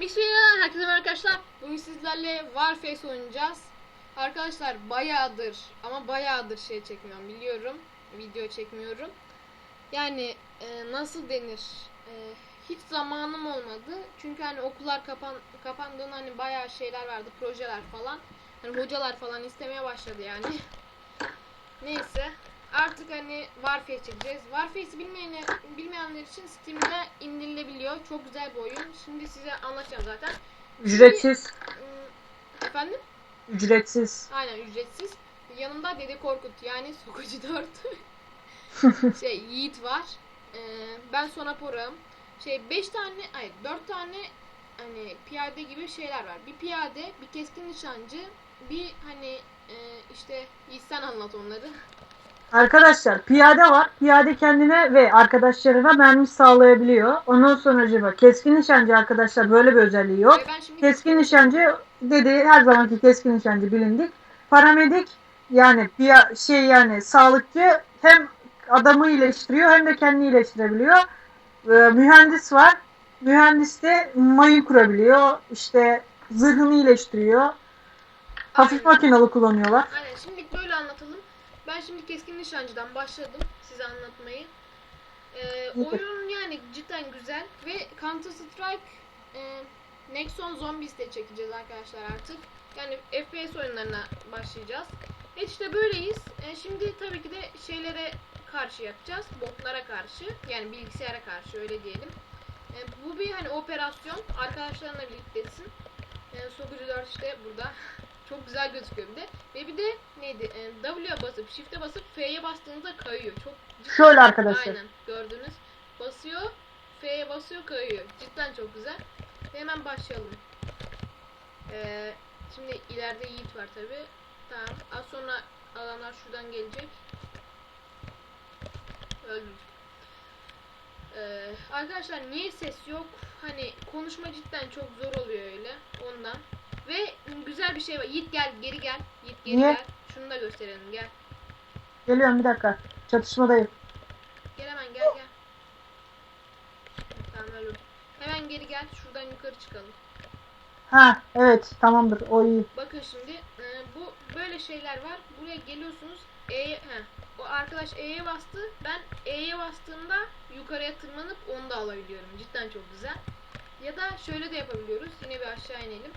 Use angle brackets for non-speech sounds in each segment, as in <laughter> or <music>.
Bismillah herkese merhaba arkadaşlar. Bugün sizlerle Warface oynayacağız. Arkadaşlar bayağıdır ama bayağıdır şey çekmiyorum biliyorum. Video çekmiyorum. Yani e, nasıl denir? E, hiç zamanım olmadı. Çünkü hani okullar kapan kapandığında hani bayağı şeyler vardı, projeler falan. Hani hocalar falan istemeye başladı yani. Neyse. Artık hani Warface çekeceğiz. Warface'i bilmeyene, bilmeyenler için Steam'de indirilebiliyor. Çok güzel bir oyun. Şimdi size anlatacağım zaten. Ücretsiz. Hmm, Efendim? Ücretsiz. Aynen ücretsiz. Yanımda Dede Korkut yani Sokucu <laughs> 4. şey Yiğit var. Ee, ben Sona Pora'ım. Şey 5 tane, hayır 4 tane hani piyade gibi şeyler var. Bir piyade, bir keskin nişancı, bir hani e, işte sen anlat onları. Arkadaşlar piyade var. Piyade kendine ve arkadaşlarına mermi sağlayabiliyor. Ondan sonra keskin nişancı arkadaşlar böyle bir özelliği yok. Şimdi Keskin nişancı dedi her zamanki keskin nişancı bilindik. Paramedik yani piya, şey yani sağlıkçı hem adamı iyileştiriyor hem de kendini iyileştirebiliyor. Ee, mühendis var. Mühendis de mayın kurabiliyor. İşte zırhını iyileştiriyor. Hafif Aynen. makinalı kullanıyorlar. Aynen şimdi. Ben şimdi keskin nişancıdan başladım size anlatmayı. Ee, <laughs> oyun yani cidden güzel ve Counter Strike e, Nexon Zombies de çekeceğiz arkadaşlar artık. Yani FPS oyunlarına başlayacağız. Evet işte böyleyiz. E, şimdi tabii ki de şeylere karşı yapacağız. Botlara karşı. Yani bilgisayara karşı öyle diyelim. E, bu bir hani operasyon. Arkadaşlarınla birliktesin. E, Sokucu 4 işte burada. <laughs> Çok güzel gözüküyor bir de. Ve bir de neydi? E, W'ye basıp Shift'e basıp F'ye bastığınızda kayıyor. Çok cidden- Şöyle arkadaşlar. Aynen gördünüz. Basıyor. F'ye basıyor kayıyor. Cidden çok güzel. Ve hemen başlayalım. Ee, şimdi ileride Yiğit var tabi. Tamam. Az sonra adamlar şuradan gelecek. Öldük. Ee, arkadaşlar niye ses yok? Hani konuşma cidden çok zor oluyor öyle. Ondan. Ve güzel bir şey var. Yiğit gel geri gel. Yiğit geri Niye? gel. Şunu da gösterelim gel. Geliyorum bir dakika. Çatışmadayım. Gel hemen gel gel. Tamam öyle. Hemen geri gel. Şuradan yukarı çıkalım. Ha evet tamamdır o iyi. Bakın şimdi e, bu böyle şeyler var. Buraya geliyorsunuz. E'ye he. O arkadaş E'ye bastı. Ben E'ye bastığımda yukarıya tırmanıp onu da alabiliyorum. Cidden çok güzel. Ya da şöyle de yapabiliyoruz. Yine bir aşağı inelim.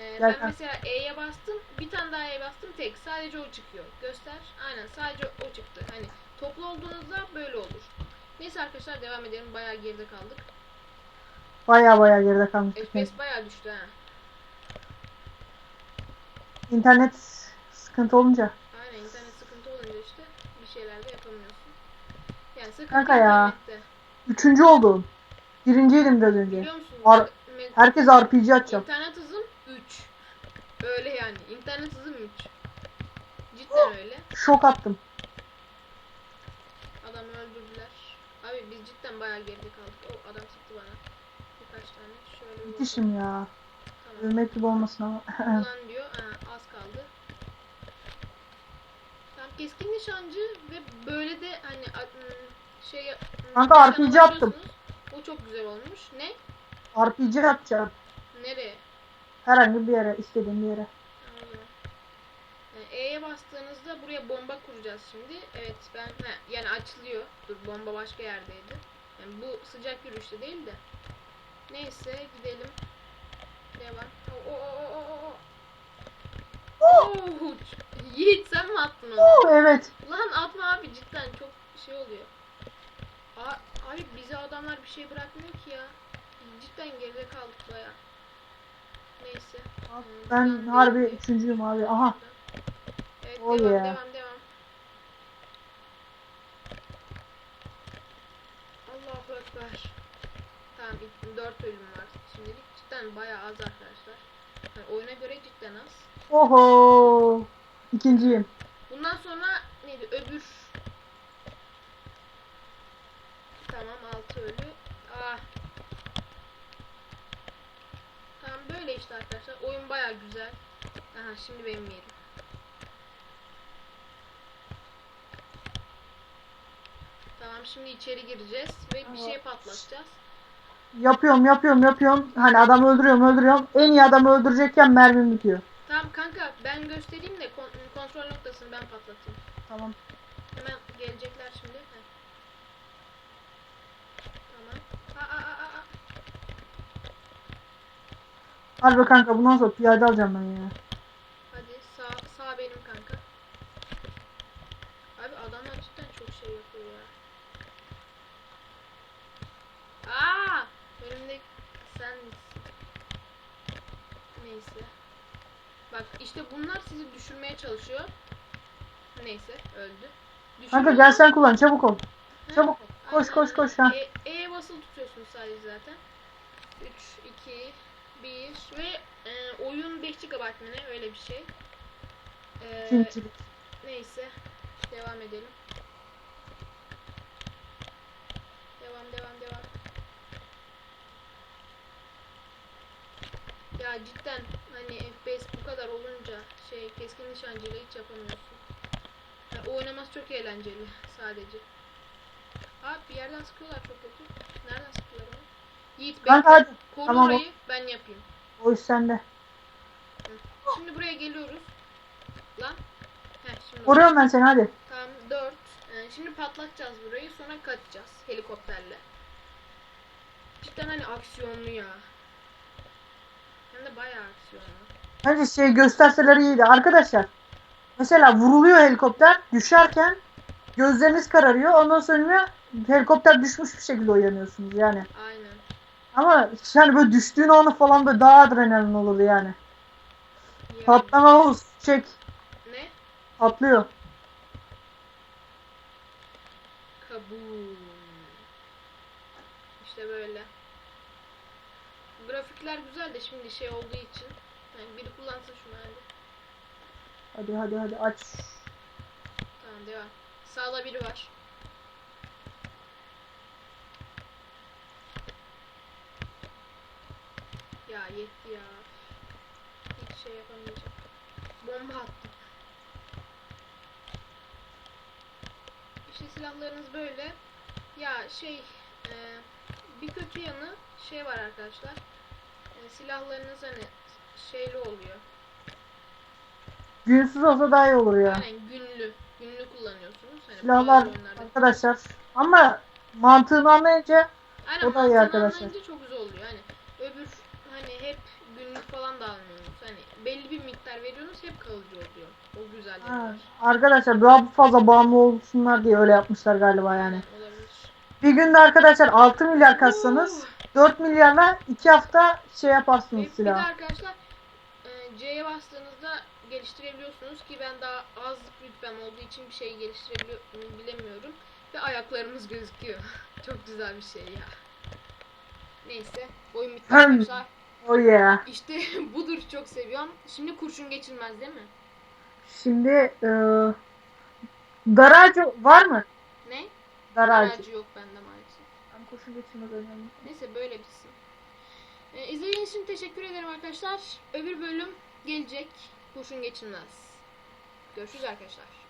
E, ben Zaten- mesela E'ye bastım. Bir tane daha E'ye bastım. Tek. Sadece o çıkıyor. Göster. Aynen sadece o çıktı. Hani toplu olduğunuzda böyle olur. Neyse arkadaşlar devam edelim. Bayağı geride kaldık. Baya baya geride kalmıştık. FPS bayağı düştü ha. İnternet sıkıntı olunca. Aynen internet sıkıntı olunca işte bir şeyler de yapamıyorsun. Yani sıkıntı Kanka ya. internette. Üçüncü oldum. Birinciydim biraz önce. Biliyor musun? Ar- Me- Herkes RPG atacağım. İnternet hızım 3. Öyle İnternet hızım 3. Cidden öyle. Şok attım. Adamı öldürdüler. Abi biz cidden bayağı geride kaldık. O adam sıktı bana. Birkaç tane. Şöyle bir Bitişim ya. Tamam. Ölmek gibi olmasın ama. <laughs> Ulan diyor. Ha, az kaldı. Tam keskin nişancı ve böyle de hani ım, şey ım, Kanka, RPG attım. O çok güzel olmuş. Ne? RPG atacağım. Nereye? Herhangi bir yere, istediğim bir yere. E'ye bastığınızda buraya bomba kuracağız şimdi. Evet ben he, yani açılıyor. Dur bomba başka yerdeydi. Yani bu sıcak yürüyüşte değil de. Neyse gidelim. Devam. O o o o o. Oh! Oo, Yiğit sen mi attın onu? Oo, evet. Lan atma abi cidden çok şey oluyor. Aa, abi bize adamlar bir şey bırakmıyor ki ya. Cidden geride kaldık baya. Neyse. Ben buradan harbi üçüncüyüm abi. Aha. Evet Oh devam devam devam. Allahu Ekber. Tamam ilk 4 ölüm var. Şimdilik cidden bayağı az arkadaşlar. Yani oyuna göre cidden az. Oho. İkinciyim. Bundan sonra neydi öbür Tamam 6 ölü. Ah. Tamam böyle işte arkadaşlar. Oyun baya güzel. Aha şimdi benim yerim. Tamam şimdi içeri gireceğiz ve bir şey patlatacağız. yapıyorum yapıyorum yapıyorum. Hani adamı öldürüyorum öldürüyorum. En iyi adamı öldürecekken mermim bitiyor. Tamam kanka ben göstereyim de kon- kontrol noktasını ben patlatayım. Tamam. Hemen gelecekler şimdi. Heh. Tamam. Aa, aa, aa, aa. Harbi kanka bundan sonra piyade alacağım ben ya. Hadi sağ sağ benim kanka. Abi adamlar cidden çok şey yapıyor ya. Aa! Önümde sen? Neyse. Bak işte bunlar sizi düşürmeye çalışıyor. Neyse öldü. Kanka Düşürüyor. gel sen kullan çabuk ol. Ha, Çabuk. Koş, aynen koş, koş, ha. E, E'ye basılı tutuyorsunuz sadece zaten. 3, 2, 1 ve e, oyun 5 GB mı ne öyle bir şey. E, neyse devam edelim. Devam devam devam. Ya cidden hani FPS bu kadar olunca şey keskin nişancıyla hiç yapamıyorsun. Yani oynaması çok eğlenceli sadece. Abi bir yerden sıkıyorlar çok kötü. Nereden sıkıyorlar onu? Yiğit. Kanka hadi. Koru Tamam. orayı ben yapayım. O iş sende. Şimdi buraya geliyoruz. Lan. Heh şimdi. Koruyorum ben seni hadi. Tamam 4. şimdi patlatacağız burayı sonra kaçacağız helikopterle. Cidden hani aksiyonlu ya. Hem de bayağı aksiyonlu. Bence şey gösterseler iyiydi. Arkadaşlar mesela vuruluyor helikopter düşerken gözleriniz kararıyor. Ondan sonra helikopter düşmüş bir şekilde uyanıyorsunuz yani. Aynen. Ama yani böyle düştüğün anı falan böyle daha adrenalin olurdu yani. Yani. Patlama olsun çek Ne? patlıyor. Kaboom. İşte böyle. Grafikler güzel de şimdi şey olduğu için. Yani biri kullansın şunu hadi. Hadi hadi hadi aç. Tamam devam. Sağda biri var. Ya yetti ya. Hiç şey yapamayacağım. Bomba attım. İşte silahlarınız böyle. Ya şey e, bir kötü yanı şey var arkadaşlar. Silahlarınız hani şeyli oluyor. Günsüz olsa daha iyi olur ya. Aynen günlü. Günlü kullanıyorsunuz. Hani Silahlar oyunlarda arkadaşlar. Ama mantığını anlayınca Aynen O da iyi arkadaşlar. anlayınca çok güzel oluyor. Hani öbür hani hep günlük falan da almıyorsunuz. Hani belli bir miktar veriyorsunuz hep kalıcı oluyor. O güzel ha, arkadaşlar daha fazla bağımlı olsunlar diye öyle yapmışlar galiba yani. Olabilir. Bir günde arkadaşlar 6 milyar kassanız 4 milyarla 2 hafta şey yaparsınız bir de silah. arkadaşlar e, C'ye bastığınızda geliştirebiliyorsunuz ki ben daha az rütbem olduğu için bir şey geliştirebiliyor bilemiyorum. Ve ayaklarımız gözüküyor. <laughs> çok güzel bir şey ya. Neyse. Oyun bitti arkadaşlar. Oh yeah. İşte <laughs> budur çok seviyorum. Şimdi kurşun geçilmez değil mi? Şimdi e, garaj var mı? Ne? Garaj. Aracı yok bende maalesef. Kurşun geçirmez önemli. Neyse böyle bitsin. Ee, izlediğiniz için teşekkür ederim arkadaşlar. Öbür bölüm gelecek. Kurşun geçilmez. Görüşürüz arkadaşlar.